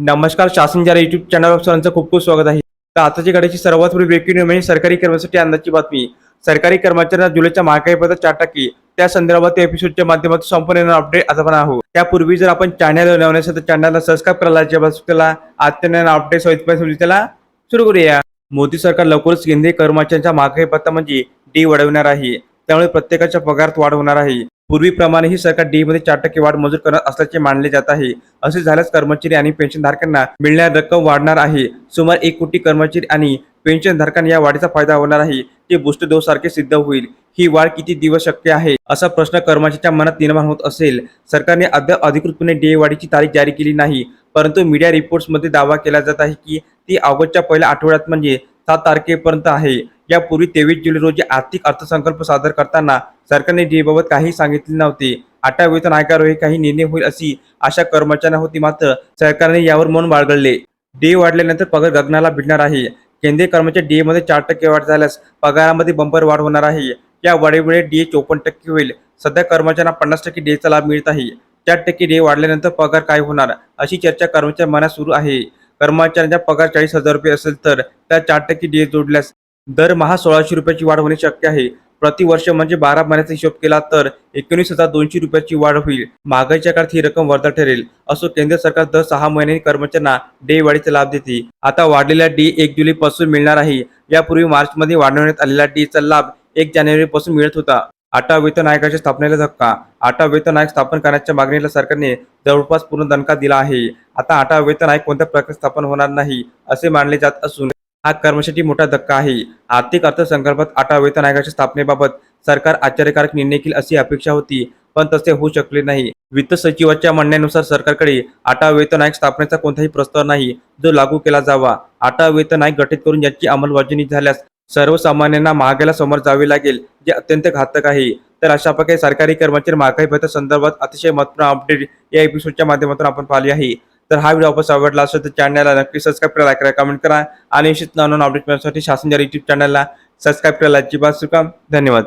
नमस्कार शासन जरा युट्यूब चॅनलवर सर्वांचं खूप खूप स्वागत आहे. तर आताची घडाची सर्वात पूर्वी ब्रेकिंग न्यूज म्हणजे सरकारी कर्मचारी अंदाजची बातमी. सरकारी कर्मचाऱ्यांना जुलैच्या महागाई पत्र चार टक्के. त्या संदर्भात एपिसोडच्या माध्यमातून संपूर्ण अपडेट आता पण आहोत. त्यापूर्वी जर आपण चॅनल नवीन असेल तर चॅनलला सबस्क्राईब करायला त्याला आजच्या अपडेट सहित त्याला सुरू करूया. मोदी सरकार लवकरच केंद्रीय कर्मचाऱ्यांच्या महागाई पत्ता म्हणजे डी वाढवणार आहे. त्यामुळे प्रत्येकाच्या पगारात वाढ होणार आहे. पूर्वीप्रमाणे ही सरकार डी मध्ये चार टक्के वाढ मंजूर करणार असल्याचे मानले जात आहे. असे झाल्यास कर्मचारी आणि पेन्शनधारकांना मिळणारी रक्कम वाढणार आहे. सुमारे एक कोटी कर्मचारी आणि पेन्शनधारकांना या वाढीचा फायदा होणार आहे. ते बूस्टर डोस सारखे सिद्ध होईल. ही वाढ किती दिवस शक्य आहे? असा प्रश्न कर्मचाऱ्यांच्या मनात निर्माण होत असेल. सरकारने अद्याप अधिकृतपणे डीए वाढीची तारीख जारी केली नाही. परंतु मीडिया रिपोर्ट्समध्ये दावा केला जात आहे की ती ऑगस्टच्या पहिल्या आठवड्यात म्हणजे सात तारखेपर्यंत आहे. यापूर्वी तेवीस जुलै रोजी आर्थिक अर्थसंकल्प सादर करताना सरकारने डीबाबत काही सांगितले नव्हते. आठव्या वेतन आयोगावरही काही निर्णय होईल अशी आशा कर्मचाऱ्यांना होती. मात्र सरकारने यावर मौन बाळगले. डी वाढल्यानंतर पगार गगनाला भिडणार आहे. केंद्रीय कर्मचारी डी मध्ये चार टक्के वाढ झाल्यास पगारामध्ये बंपर वाढ होणार आहे. या वाढीमुळे डी चोपन्न टक्के होईल. सध्या कर्मचाऱ्यांना पन्नास टक्के डीचा लाभ मिळत आहे. चार टक्के डी वाढल्यानंतर पगार काय होणार अशी चर्चा कर्मचारी मनात सुरू आहे. कर्मचाऱ्यांचा पगार चाळीस हजार रुपये असेल तर त्या चार टक्के डी जोडल्यास दरमहा सोळाशे रुपयाची वाढ होणे शक्य आहे. प्रतिवर्ष म्हणजे बारा महिन्याचा हिशोब केला तर एकोणीस हजार दोनशे रुपयाची वाढ होईल. महागाईच्या काळात ही रक्कम वर्धा ठरेल. असो केंद्र सरकार दर सहा महिन्यांनी कर्मचाऱ्यांना डे वाढीचा लाभ देते. आता वाढलेला डी एक जुलै पासून मिळणार आहे. यापूर्वी मार्चमध्ये वाढवण्यात आलेला डीचा लाभ एक जानेवारी पासून मिळत होता. आटा वेतन आयोगाच्या स्थापनेला धक्का. आटा वेतन आयोग स्थापन करण्याच्या मागणीला सरकारने जवळपास पूर्ण दणका दिला आहे. आता आटा वेतन आयोग कोणत्या प्रकारे स्थापन होणार नाही असे मानले जात असून हा कर्मचारी मोठा धक्का आहे. आर्थिक अर्थसंकल्पात आठवा वेतन आयोगाच्या स्थापनेबाबत सरकार आश्चर्यकारक निर्णय घेईल अशी अपेक्षा होती पण तसे होऊ शकले नाही. वित्त सचिवाच्या म्हणण्यानुसार सरकारकडे आठवा वेतन आयोग स्थापनेचा कोणताही प्रस्ताव नाही जो लागू केला जावा. आठवा वेतन आयोग गठीत करून याची अंमलबजावणी झाल्यास सर्वसामान्यांना महागाईला समोर जावे लागेल जे अत्यंत घातक आहे. तर अशा प्रकारे सरकारी कर्मचारी महागाई भत्ता संदर्भात अतिशय महत्त्वपूर्ण अपडेट या एपिसोडच्या माध्यमातून आपण पाहिली आहे. तर हा व्हिडिओ आपण आवडला असेल तर चॅनलला नक्की सबस्क्राईब करा लाईक करा कमेंट करा. आणि निश्चित नवीन अपडेट मिळण्यासाठी शासन युट्यूब चॅनलला सबस्क्राईब करायला अजिबात चुका धन्यवाद.